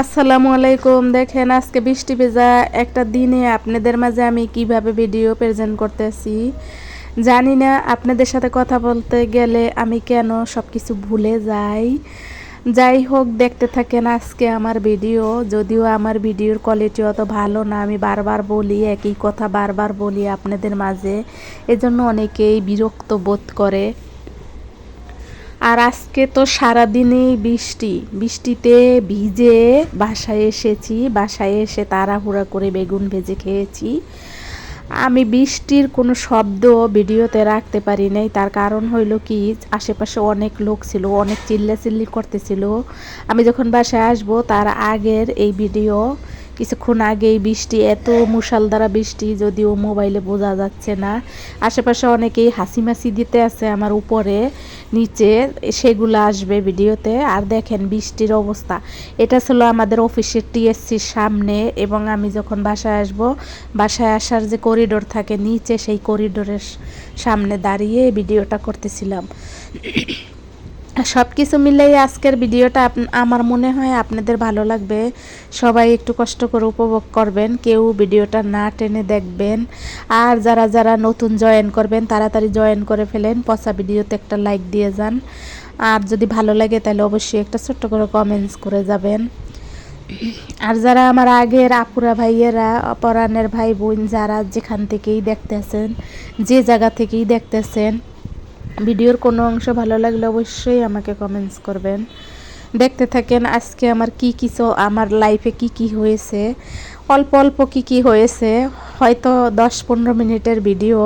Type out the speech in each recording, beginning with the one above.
আসসালামু আলাইকুম। দেখেন, আজকে বৃষ্টি ভেজা একটা দিনে আপনাদের মাঝে আমি কীভাবে ভিডিও প্রেজেন্ট করতেছি জানি না। আপনাদের সাথে কথা বলতে গেলে আমি কেন সব কিছু ভুলে যাই? যাই হোক, দেখতে থাকেন আজকে আমার ভিডিও যদিও আমার ভিডিওর কোয়ালিটি অত ভালো না, আমি বারবার বলি, একই কথা বারবার বলি আপনাদের মাঝে। এজন্য অনেকেই বিরক্ত বোধ করে। আর আজকে তো সারাদিনেই বৃষ্টি। বৃষ্টিতে ভিজে বাসায় এসেছি। বাসায় এসে তাড়াহুড়া করে বেগুন ভেজে খেয়েছি। আমি বৃষ্টির কোনো শব্দ ভিডিওতে রাখতে পারি নাই। তার কারণ হইল কি, আশেপাশে অনেক লোক ছিল, অনেক চিল্লাচিল্লি করতেছিল। আমি যখন বাসায় আসব, তার আগের এই ভিডিও কিছুক্ষণ আগেই বৃষ্টি, এত মুষালধারা বৃষ্টি, যদিও মোবাইলে বোঝা যাচ্ছে না। আশেপাশে অনেকেই হাসি মাসি দিতে আছে আমার উপরে, নিচে সেগুলো আসবে ভিডিওতে। আর দেখেন বৃষ্টির অবস্থা। এটা ছিল আমাদের অফিসের টিএসসির সামনে এবং আমি যখন বাসায় আসব, বাসায় আসার যে করিডোর থাকে নিচে সেই করিডোরের সামনে দাঁড়িয়ে ভিডিওটা করতেছিলাম। সব কিছু মিলেই আজকের ভিডিওটা আমার মনে হয় আপনাদের ভালো লাগবে। সবাই একটু কষ্ট করে উপভোগ করবেন, কেউ ভিডিওটা না টেনে দেখবেন। আর যারা যারা নতুন জয়েন করবেন, তাড়াতাড়ি জয়েন করে ফেলেন, পচা ভিডিওতে একটা লাইক দিয়ে যান। আর যদি ভালো লাগে, তাহলে অবশ্যই একটা ছোট্ট করে কমেন্টস করে যাবেন। আর যারা আমার আগের আপুরা ভাইয়েরা পরাণের ভাই বোন যারা যেখান থেকেই দেখতেছেন, যে জায়গা থেকেই দেখতেছেন ভিডিওর কোনো অংশ ভালো লাগলে অবশ্যই আমাকে কমেন্টস করবেন। দেখতে থাকেন আজকে আমার কি কি আমার লাইফে কি কি হয়েছে। অল্প অল্প কি কি হয়েছে, হয়তো দশ পনেরো মিনিটের ভিডিও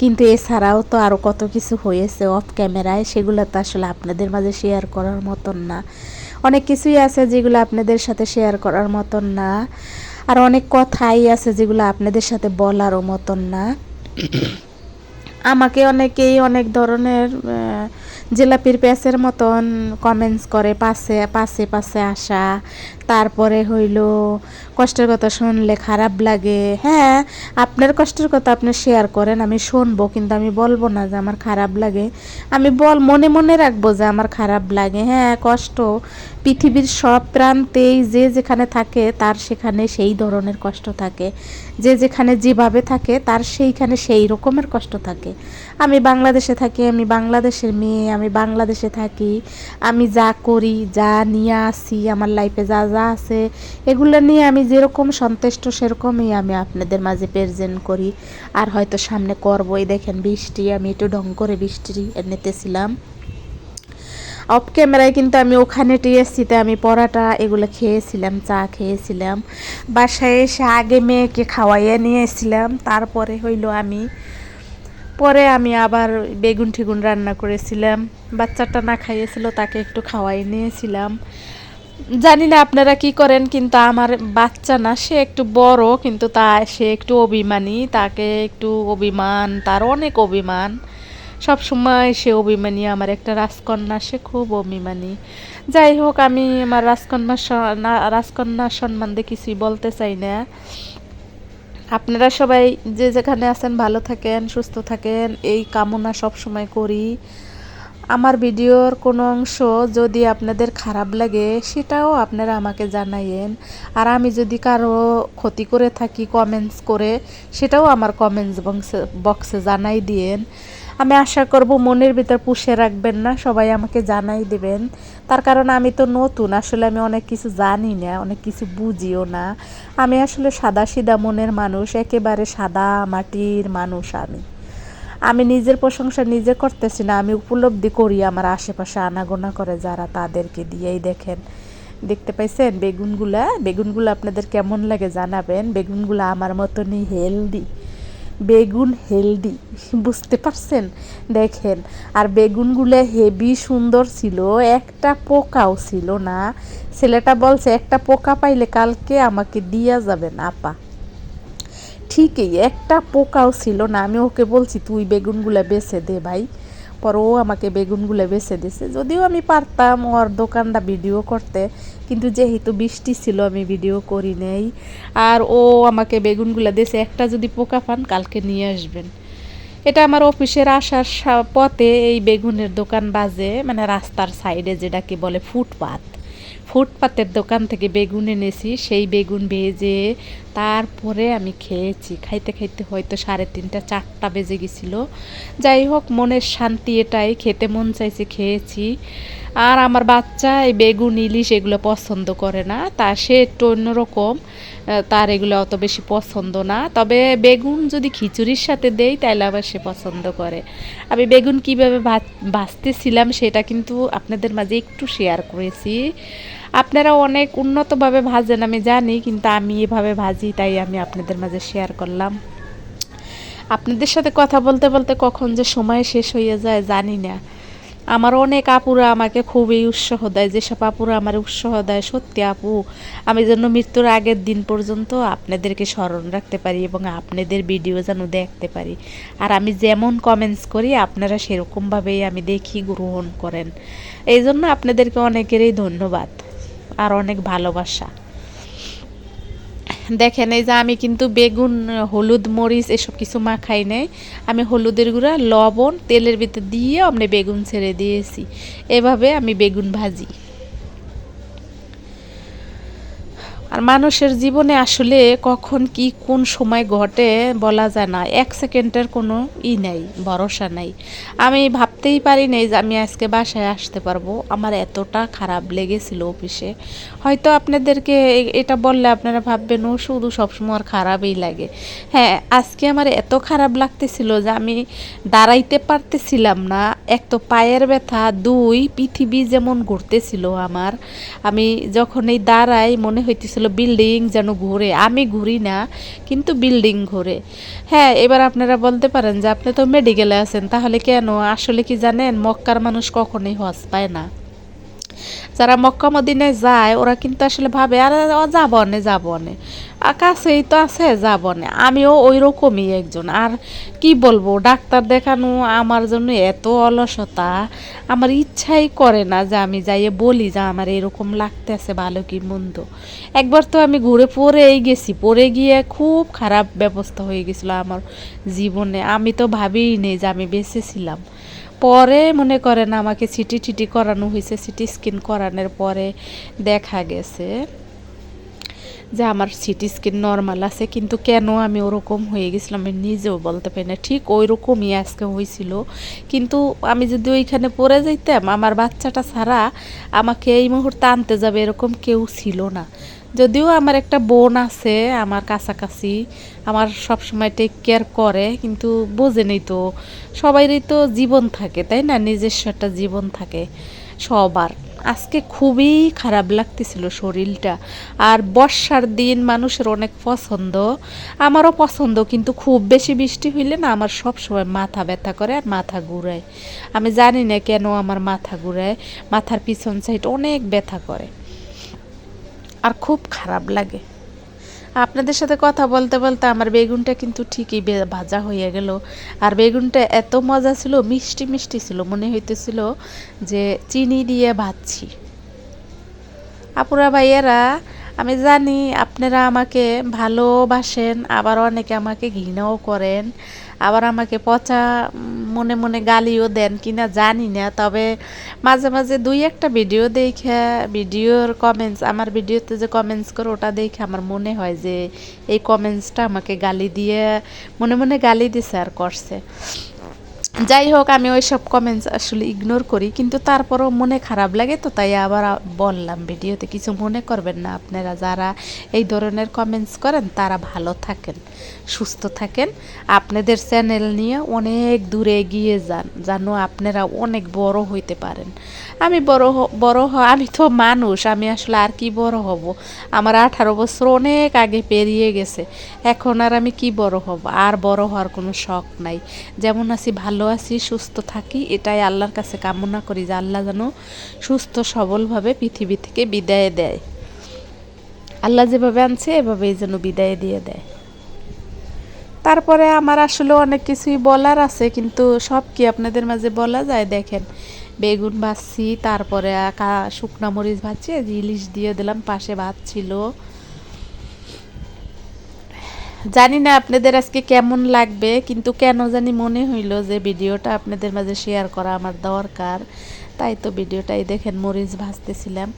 কিন্তু এছাড়াও তো আরও কত কিছু হয়েছে অফ ক্যামেরায় সেগুলো তো আসলে আপনাদের মাঝে শেয়ার করার মতন না। অনেক কিছুই আছে যেগুলো আপনাদের সাথে শেয়ার করার মতন না। আর অনেক কথাই আছে যেগুলো আপনাদের সাথে বলারও মতন না। আমাকে অনেকেই অনেক ধরনের জিলাপির প্যাসের মতন কমেন্টস করে, পাশে পাশে পাশে আসা। তারপরে হইল, কষ্টের কথা শুনলে খারাপ লাগে। হ্যাঁ আপনার কষ্টের কথা আপনি শেয়ার করেন, আমি শুনব, কিন্তু আমি বলব না যে আমার খারাপ লাগে। আমি বল, মনে মনে রাখব যে আমার খারাপ লাগে। হ্যাঁ কষ্ট। পৃথিবীর সব প্রান্তেই যে যেখানে থাকে, তার সেখানে সেই ধরনের কষ্ট থাকে। যে যেখানে যেভাবে থাকে, তার সেইখানে সেই রকমের কষ্ট থাকে। আমি বাংলাদেশে থাকি, আমি বাংলাদেশের মেয়ে, আমি বাংলাদেশে থাকি। আমি যা করি, যা নিয়ে আসি, আমার লাইফে যা যা আছে, এগুলো নিয়ে আমি যেরকম সন্তুষ্ট, সেরকমই আমি আপনাদের মাঝে প্রেজেন্ট করি। আর হয়তো সামনে করবই, দেখেন বৃষ্টি, আমি একটু ঢং করে বৃষ্টি নিতেছিলাম। অফ ক্যামেরায় কিন্তু আমি ওখানে টিএসসিতে আমি পরাটা এগুলো খেয়েছিলাম, চা খেয়েছিলাম। বাসায় এসে আগে মেয়েকে খাওয়াইয়ে নিয়েছিলাম, তারপরে হইল আমি পরে আমি আবার বেগুন ঠিগুন রান্না করেছিলাম। বাচ্চাটা না খাইয়েছিল, তাকে একটু খাওয়াই নিয়েছিলাম। জানি না আপনারা কি করেন, কিন্তু আমার বাচ্চা না, সে একটু বড়, কিন্তু তা, সে একটু অভিমানী, তাকে একটু অভিমান, তার অনেক অভিমান। সব সময় সে অভিমানী, আমার একটা রাজকন্যা, সে খুব অভিমানী। যাই হোক, আমি আমার রাজকন্যা রাজকন্যা সম্মান দিয়ে কিছুই বলতে চাই না। আপনারা সবাই যে যেখানে আছেন, ভালো থাকেন, সুস্থ থাকেন, এই কামনা সব সময় করি। আমার ভিডিওর কোনো অংশ যদি আপনাদের খারাপ লাগে, সেটাও আপনারা আমাকে জানাইয়েন। আর আমি যদি কারও ক্ষতি করে থাকি কমেন্টস করে, সেটাও আমার কমেন্টস বক্সে বক্সে জানাই দিয়েন। আমি আশা করব মনের ভিতর পুষে রাখবেন না, সবাই আমাকে জানাই দেবেন। তার কারণ আমি তো নতুন, আসলে আমি অনেক কিছু জানি না, অনেক কিছু বুঝিও না। আমি আসলে সাদা সিদা মনের মানুষ, একেবারে সাদা মাটির মানুষ আমি। আমি নিজের প্রশংসা নিজে করতেছি না, আমি উপলব্ধি করি আমার আশেপাশে আনাগোনা করে যারা তাদেরকে দিয়েই দেখেন। দেখতে পাইছেন বেগুনগুলা? বেগুনগুলো আপনাদের কেমন লাগে জানাবেন? বেগুনগুলো আমার মতনই হেলদি বেগুন হেলদি, বুঝতে পারছেন? দেখেন, আর বেগুনগুলো হেভি সুন্দর ছিল, একটা পোকাও ছিল না। ছেলেটা বলছে, একটা পোকা পাইলে কালকে আমাকে দিয়া যাবেন আপা। ঠিকই, একটা পোকাও ছিল না। আমি ওকে বলছি, তুই বেগুনগুলো বেছে দে ভাই। পর ও আমাকে বেগুনগুলো বেছে দিছে। যদিও আমি পারতাম ওর দোকানটা ভিডিও করতে কিন্তু যেহেতু বৃষ্টি ছিল, আমি ভিডিও করি নেই। আর ও আমাকে বেগুনগুলো দিয়েছে, একটা যদি পোকা পান, কালকে নিয়ে আসবেন। এটা আমার অফিসের আসার পথে এই বেগুনের দোকান বাজে মানে রাস্তার সাইডে যেটাকে বলে ফুটপাত। ফুটপাতের দোকান থেকে বেগুন এনেছি, সেই বেগুন ভেজে তারপরে আমি খেয়েছি। খাইতে খাইতে হয়তো সাড়ে তিনটা, চারটা বেজে গেছিল। যাই হোক, মনের শান্তি এটাই। খেতে মন চাইছে, খেয়েছি। আর আমার বাচ্চা এই বেগুন, ইলিশ এগুলো পছন্দ করে না। তা সে একটু অন্যরকম। তার এগুলো অত বেশি পছন্দ না। তবে বেগুন যদি খিচুড়ির সাথে দেই তাহলে আবার সে পছন্দ করে। আমি বেগুন কীভাবে ভাজ- ভাজতেছিলাম, সেটা কিন্তু আপনাদের মাঝে একটু শেয়ার করেছি। আপনারা অনেক উন্নতভাবে ভাজেন, আমি জানি, কিন্তু আমি এভাবে ভাজি, তাই আমি আপনাদের মাঝে শেয়ার করলাম। আপনাদের সাথে কথা বলতে বলতে কখন যে সময় শেষ হয়ে যায়, জানি না। আমার অনেক আপুরা আমাকে খুবই উৎসাহ দেয়, যেসব আপুরা আমার উৎসাহ দেয়, সত্যি আপু, আমি যেন মৃত্যুর আগের দিন পর্যন্ত আপনাদেরকে স্মরণ রাখতে পারি এবং আপনাদের ভিডিও যেন দেখতে পারি। আর আমি যেমন কমেন্টস করি, আপনারা সেরকমভাবেই আমি দেখি, গ্রহণ করেন। এই জন্য আপনাদেরকে অনেকেরই ধন্যবাদ। আর অনেক ভালোবাসা। দেখেন, এই যে আমি কিন্তু বেগুন, হলুদ, মরিচ এসব কিছু মাখাই নাই। আমি হলুদের গুঁড়া, লবণ, তেলের ভিতর দিয়ে আমি বেগুন ছেড়ে দিয়েছি। এভাবে আমি বেগুন ভাজি। আর মানুষের জীবনে আসলে কখন কি কোন সময় ঘটে বলা যায় না। এক সেকেন্ডের কোনো ই নাই, ভরসা নাই। আমি ভাবতেই পারি নাই যে আমি আজকে বাসায় আসতে পারব। আমার এতটা খারাপ লেগেছিল অফিসে। হয়তো আপনাদেরকে এটা বললে আপনারা ভাববেন, ও, শুধু সবসময় আর খারাপই লাগে। হ্যাঁ আজকে আমার এত খারাপ লাগতেছিল যে আমি দাঁড়াইতে পারতেছিলাম না। এক তো পায়ের ব্যথা, দুই, পৃথিবী যেমন ঘুরতেছিল আমার। আমি যখন এই দাঁড়াই মনে হইতেছিল বিল্ডিং যেন ঘুরে। আমি ঘুরি না, কিন্তু বিল্ডিং ঘুরে। হ্যাঁ এবার আপনারা বলতে পারেন যে আপনি তো মেডিকেলে আছেন, তাহলে কেন? আসলে কি জানেন, মক্কার মানুষ কখনোই হজ পায় না। যারা মক্কা মদিনায় যায়, ওরা কিন্তু আসলে ভাবে, আর যাবনে যাব নে যাব নে। আর কাছেই তো আছে যাব নে আমিও ওই রকমই একজন। আর কি বলব, ডাক্তার দেখানো আমার জন্য এত অলসতা। আমার ইচ্ছাই করে না যে আমি যাইয়ে বলি যে আমার এরকম লাগতেছে ভালো কি মন্দ। একবার তো আমি ঘুরে পড়েই গেছি। পড়ে গিয়ে খুব খারাপ ব্যবস্থা হয়ে গেছিল আমার জীবনে। আমি তো ভাবিই নেই যে আমি বেঁচে ছিলাম। পরে মনে করেন আমাকে সিটি টিটি করানো হয়েছে, সিটি স্ক্যান করানোর পরে দেখা গেছে। যে আমার সিটি স্ক্যান নর্মাল আছে, কিন্তু কেন আমি ওরকম হয়ে গেছিলাম আমি নিজেও বলতে পারি না। ঠিক ওই রকমই আজকে হয়েছিল। কিন্তু আমি যদি ওইখানে পড়ে যাইতাম, আমার বাচ্চাটা ছাড়া আমাকে এই মুহূর্তে আনতে যাবে এরকম কেউ ছিল না। যদিও আমার একটা বোন আছে, আমার কাছাকাছি, আমার সব সময় টেক কেয়ার করে, কিন্তু বোঝেনি তো, সবাইরই তো জীবন থাকে, তাই না? নিজস্ব একটা জীবন থাকে সবার। আজকে খুবই খারাপ লাগতেছিল শরীরটা। আর বর্ষার দিন মানুষের অনেক পছন্দ, আমারও পছন্দ, কিন্তু খুব বেশি বৃষ্টি হইলে না আমার সব সময় মাথা ব্যথা করে আর মাথা ঘুরায়। আমি জানি না কেন আমার মাথা ঘুরায়, মাথার পিছন সাইড অনেক ব্যথা করে। আর খুব খারাপ লাগে। আপনাদের সাথে কথা বলতে বলতে আমার বেগুনটা কিন্তু ঠিকই ভাজা হয়ে গেল। আর বেগুনটা এত মজা ছিল, মিষ্টি মিষ্টি ছিল, মনে হইতেছিল যে চিনি দিয়ে ভাজছি। আপুরা ভাইয়েরা, আমি জানি আপনারা আমাকে ভালোবাসেন, আবার অনেকে আমাকে ঘৃণাও করেন। আবার আমাকে পচা মনে মনে গালিও দেন কিনা জানি না। তবে মাঝে মাঝে দুই একটা ভিডিও দেখে, ভিডিওর কমেন্টস আমার ভিডিওতে যে কমেন্টস করে ওটা দেখে আমার মনে হয় যে এই কমেন্টসটা আমাকে গালি দিয়ে, মনে মনে গালি দিছে আর করছে। যাই হোক, আমি ওই সব কমেন্টস আসলে ইগনোর করি, কিন্তু তারপরও মনে খারাপ লাগে তো, তাই আবার বললাম, ভিডিওতে কিছু মনে করবেন না, আপনারা যারা এই ধরনের কমেন্টস করেন, তারা ভালো থাকেন, সুস্থ থাকেন। আপনাদের চ্যানেল নিয়ে অনেক দূরে এগিয়ে যান, যেন আপনারা অনেক বড় হইতে পারেন। আমি বড় বড় হ, আমি তো মানুষ, আমি আসলে আর কি বড় হব? আমার আঠারো বছর অনেক আগে পেরিয়ে গেছে, এখন আর আমি কি বড় হব? আর বড় হওয়ার কোনো শখ নাই। যেমন আছি, ভালো আছি, সুস্থ থাকি, এটাই আল্লাহর কাছে কামনা করি যে আল্লাহ যেন সুস্থ, সবলভাবে পৃথিবী থেকে বিদায় দেয়। আল্লাহ যেভাবে আনছে, এভাবেই যেন বিদায় দিয়ে দেয়। তারপরে আমার আসলে অনেক কিছুই বলার আছে, কিন্তু সব কি আপনাদের মাঝে বলা যায়? দেখেন, বেগুন ভাজছি, তারপরে শুকনা মরিচ ভাজছি ইলিশ দিয়ে দিলাম, পাশে ভাত ছিল। জানি না আপনাদের আজকে কেমন লাগবে, কিন্তু কেন জানি মনে হইল যে ভিডিওটা আপনাদের মাঝে শেয়ার করা আমার দরকার। তাই তো ভিডিওটাই দেখেন মরিচ ভাজতেছিলাম।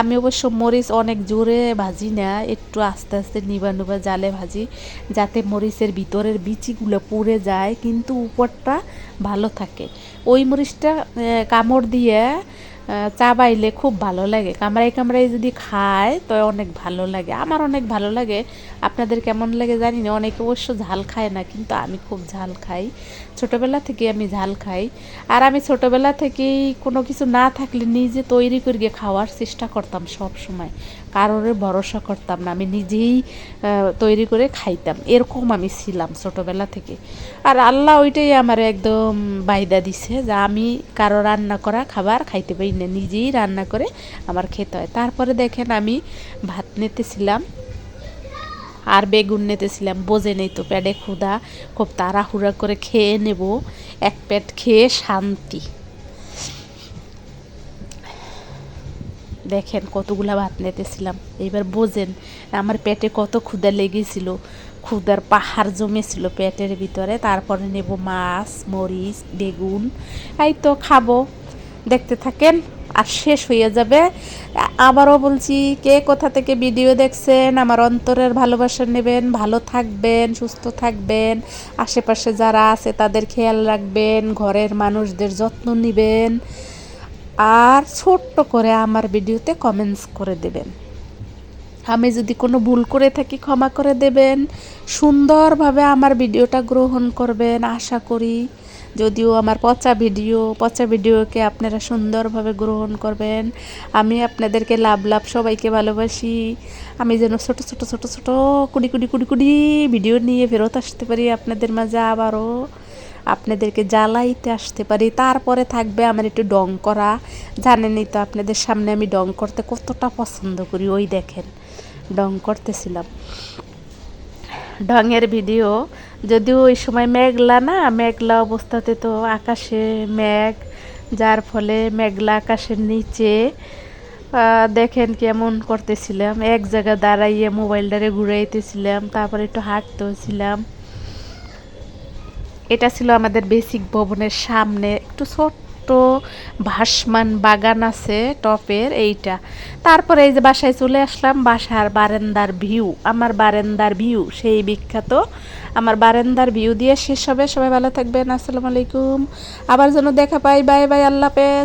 আমি অবশ্য মরিচ অনেক জোরে ভাজি না, একটু আস্তে আস্তে নিবা নিবা জালে ভাজি, যাতে মরিচের ভিতরের বিচিগুলো পুড়ে যায়, কিন্তু উপরটা ভালো থাকে। ওই মরিচটা কামড় দিয়ে চাবাইলে খুব ভালো লাগে। কামড়াই কামড়াই যদি খায়, তো অনেক ভালো লাগে। আমার অনেক ভালো লাগে। আপনাদের কেমন লাগে জানি না, অনেকে অবশ্য ঝাল খায় না, কিন্তু আমি খুব ঝাল খাই। ছোটোবেলা থেকে আমি ঝাল খাই। আর আমি ছোটোবেলা থেকেই কোনো কিছু না থাকলে নিজে তৈরি করিয়ে খাওয়ার চেষ্টা করতাম সব সময়। কারোর ভরসা করতাম না, আমি নিজেই তৈরি করে খাইতাম। এরকম আমি ছিলাম ছোটোবেলা থেকে। আর আল্লাহ ওইটাই আমার একদম বাইদা দিছে যে আমি কারও রান্না করা খাবার খাইতে পারি না, নিজেই রান্না করে আমার খেতে হয়। তারপরে দেখেন আমি ভাত নিতেছিলাম। আর বেগুন নিতেছিলাম, বোঝে নেই তো পেটে ক্ষুধা, খুব তাড়াহুড়া করে খেয়ে নেব, এক পেট খেয়ে শান্তি। দেখেন কতগুলা ভাত নিতেছিলাম, এবার বোঝেন আমার পেটে কত ক্ষুধা লেগেছিল, ক্ষুধার পাহাড় জমেছিল পেটের ভিতরে, তারপরে নেব মাছ, মরিচ, বেগুন, এই তো খাব। দেখতে থাকেন আর শেষ হয়ে যাবে। আবারও বলছি, কে কোথা থেকে ভিডিও দেখছেন, আমার অন্তরের ভালোবাসা নেবেন, ভালো থাকবেন, সুস্থ থাকবেন, আশেপাশে যারা আছে তাদের খেয়াল রাখবেন, ঘরের মানুষদের যত্ন নেবেন, আর ছোট্ট করে আমার ভিডিওতে কমেন্টস করে দেবেন। আমি যদি কোনো ভুল করে থাকি ক্ষমা করে দেবেন, সুন্দরভাবে আমার ভিডিওটা গ্রহণ করবেন, আশা করি যদিও আমার পচা ভিডিও, পচা ভিডিওকে আপনারা সুন্দরভাবে গ্রহণ করবেন। আমি আপনাদেরকে লাভ লাভ সবাইকে ভালোবাসি। আমি যেন ছোট ছোট ছোট ছোট কুড়ি কুড়ি কুড়ি কুড়ি ভিডিও নিয়ে ফেরত আসতে পারি আপনাদের মাঝে আবারও। আপনাদেরকে জ্বালাইতে আসতে পারি। তারপরে থাকবে আমার একটু ডং করা। জানেনই তো আপনাদের সামনে আমি ডং করতে কতটা পছন্দ করি। ওই দেখেন, ডং করতেছিলাম। ঢঙের ভিডিও। যদিও ওই সময় মেঘলা না, মেঘলা অবস্থাতে তো আকাশে মেঘ, যার ফলে মেঘলা আকাশের নিচে দেখেন কেমন করতেছিলাম। এক জায়গায় দাঁড়াইয়ে মোবাইলটারে ঘুরাইতেছিলাম, তারপরে একটু হাঁটতেছিলাম। এটা ছিল আমাদের বেসিক ভবনের সামনে, একটু ছোট্ট ভাসমান বাগান আছে টপের এইটা। তারপরে এই যে বাসায় চলে আসলাম, বাসার বারেন্দার ভিউ, আমার বারেন্দার ভিউ, সেই বিখ্যাত আমার বারেন্দার ভিউ দিয়ে শেষ হবে। সবাই ভালো থাকবেন, আসসালামু আলাইকুম। আবার যেন দেখা পাই। বাই বাই, আল্লাহ হাফেজ।